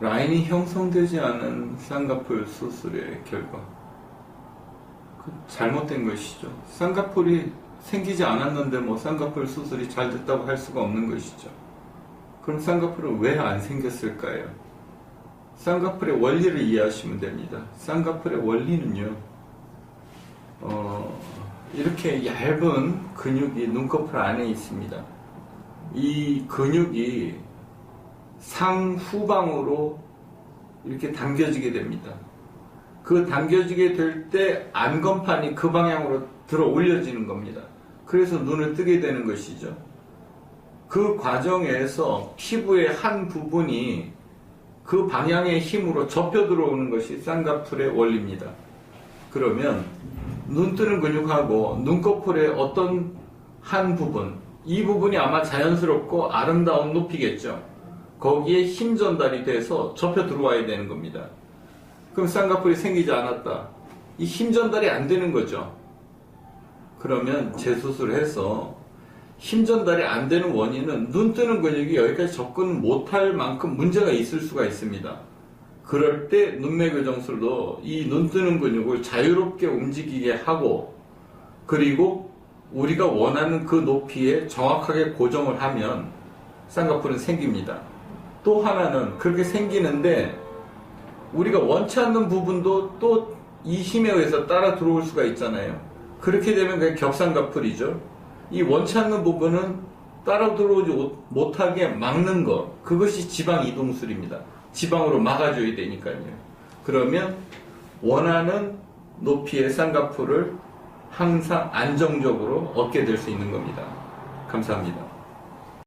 라인이 형성되지 않은 쌍꺼풀 수술의 결과 그 잘못된 것이죠. 쌍꺼풀이 생기지 않았는데 뭐 쌍꺼풀 수술이 잘 됐다고 할 수가 없는 것이죠. 그럼 쌍꺼풀은 왜 안 생겼을까요? 쌍꺼풀의 원리를 이해하시면 됩니다. 쌍꺼풀의 원리는요, 어, 이렇게 얇은 근육이 눈꺼풀 안에 있습니다. 이 근육이 상후방으로 이렇게 당겨지게 됩니다. 그 당겨지게 될 때 안검판이 그 방향으로 들어 올려지는 겁니다. 그래서 눈을 뜨게 되는 것이죠. 그 과정에서 피부의 한 부분이 그 방향의 힘으로 접혀 들어오는 것이 쌍꺼풀의 원리입니다. 그러면 눈 뜨는 근육하고 눈꺼풀의 어떤 한 부분, 이 부분이 아마 자연스럽고 아름다운 높이겠죠. 거기에 힘 전달이 돼서 접혀 들어와야 되는 겁니다. 그럼 쌍꺼풀이 생기지 않았다. 이 힘 전달이 안 되는 거죠. 그러면 재수술해서 힘 전달이 안 되는 원인은 눈 뜨는 근육이 여기까지 접근 못할 만큼 문제가 있을 수가 있습니다. 그럴 때 눈매 교정술로 이 눈 뜨는 근육을 자유롭게 움직이게 하고 그리고 우리가 원하는 그 높이에 정확하게 고정을 하면 쌍꺼풀은 생깁니다. 또 하나는 그렇게 생기는데 우리가 원치 않는 부분도 또 이 힘에 의해서 따라 들어올 수가 있잖아요. 그렇게 되면 그게 격쌍꺼풀이죠. 이 원치 않는 부분은 따라 들어오지 못- 못하게 막는 것 그것이 지방 이동술입니다. 지방으로 막아줘야 되니까요. 그러면 원하는 높이의 쌍꺼풀을 항상 안정적으로 얻게 될 수 있는 겁니다. 감사합니다.